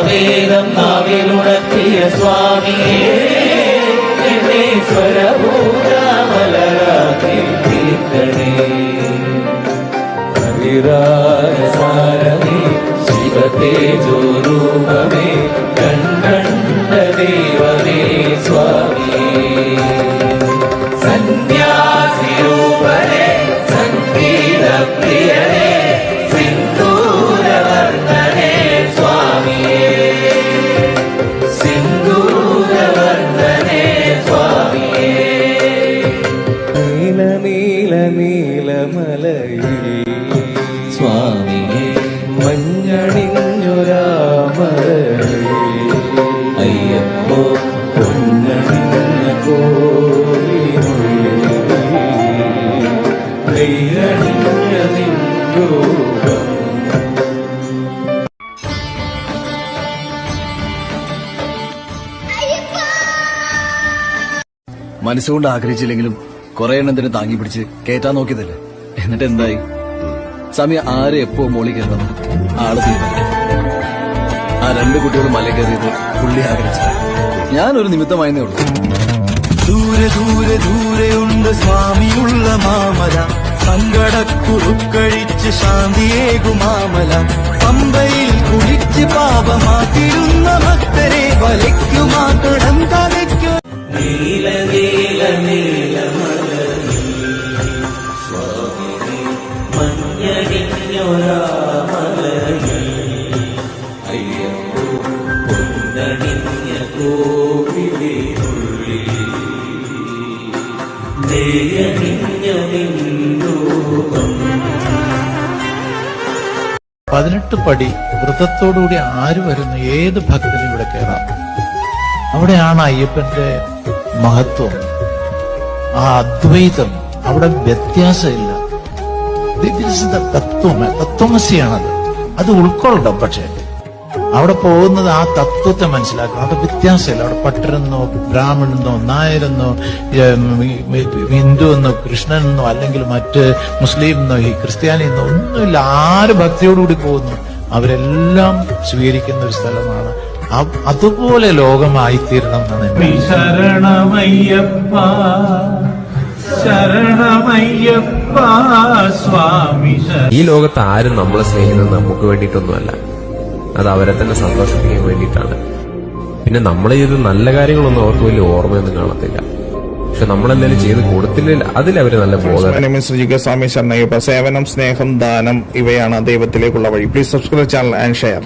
സാമവേദം നാവിലുണർത്തിയ സ്വാമിയേ ശിവത്തെ സ്വരഭൂതമലരാക്കി നീലമലയിൽ സ്വാമി മഞ്ഞണിഞ്ഞൊരാമലയിൽ അയ്യപ്പോ പൊന്നണിഞ്ഞ കോയിനുള്ളിൽ കൈയണിഞ്ഞ നിൻ രൂപം മനസ്സുകൊണ്ട് ആഗ്രഹിച്ചില്ലെങ്കിലും കുറെ എണ്ണത്തിന് താങ്ങി പിടിച്ച് കേറ്റാൻ നോക്കിയതല്ലേ? എന്നിട്ട് എന്തായി? സമയം ആരെ എപ്പോ മോളി കയറുന്നത്? ആൾ തീരുമാനിക്കും ആ രണ്ട് കുട്ടികൾ മല കയറിയത് പുള്ളി ആഗ്രഹിച്ചില്ല ഞാനൊരു നിമിത്തമായെന്നേ ഉള്ളൂ. ദൂരെ ദൂരെ ദൂരെയുണ്ട് സ്വാമിയുള്ള മാമല. സങ്കടക്കുറുക്കഴിച്ച് ശാന്തിയേകുമാമല പമ്പയിൽ കുളിച്ച് പാപമാക്കിരുന്ന ഭക്തരെ വലയ്ക്കുമാ കടം തലയ്ക്കു. നീല നീല നീല പതിനെട്ട് പടി വ്രതത്തോടുകൂടി ആര് വരുന്നു ഏത് ഭക്തനും ഇവിടെ കയറാം അവിടെയാണ് അയ്യപ്പന്റെ മഹത്വം. ആ അദ്വൈതം. അവിടെ വ്യത്യാസമില്ല. തത്വം തത്വമസിയാണത്. അത് ഉൾക്കൊള്ളണം പക്ഷേ. അവിടെ പോകുന്നത് ആ തത്വത്തെ മനസ്സിലാക്കണം. അവിടെ വ്യത്യാസമില്ല. അവിടെ പട്ടരെന്നോ ബ്രാഹ്മണെന്നോ നായരെന്നോ ഹിന്ദു എന്നോ കൃഷ്ണനെന്നോ അല്ലെങ്കിൽ മറ്റ് മുസ്ലിം എന്നോ ഈ ക്രിസ്ത്യാനി എന്നോ ഒന്നുമില്ല. ആര് ഭക്തിയോടുകൂടി പോകുന്നു? അവരെല്ലാം സ്വീകരിക്കുന്ന ഒരു സ്ഥലമാണ്. അതുപോലെ ലോകമായിത്തീരണം എന്നാണ് ശരണമയ്യപ്പ ശരണമയ്യപ്പ. ഈ ലോകത്ത് ആരും നമ്മളെ സ്നേഹിക്കുന്നത് നമുക്ക് വേണ്ടിയിട്ടൊന്നുമല്ല. അത് അവരെ തന്നെ സന്തോഷിപ്പിക്കാൻ വേണ്ടിയിട്ടാണ്. പിന്നെ നമ്മൾ ചെയ്ത നല്ല കാര്യങ്ങളൊന്നും അവർക്ക് വലിയ ഓർമ്മയൊന്നും കാണത്തില്ല. പക്ഷെ നമ്മളെന്തെങ്കിലും ചെയ്ത് കൊടുത്തില്ലെങ്കിൽ അതിൽ അവർ നല്ല ബോധം ശ്രീ സ്വാമി ശരണയ്യപ്പ സേവനം സ്നേഹം ദാനം ഇവയാണ് ദൈവത്തിലേക്കുള്ള വഴി. Please subscribe channel and share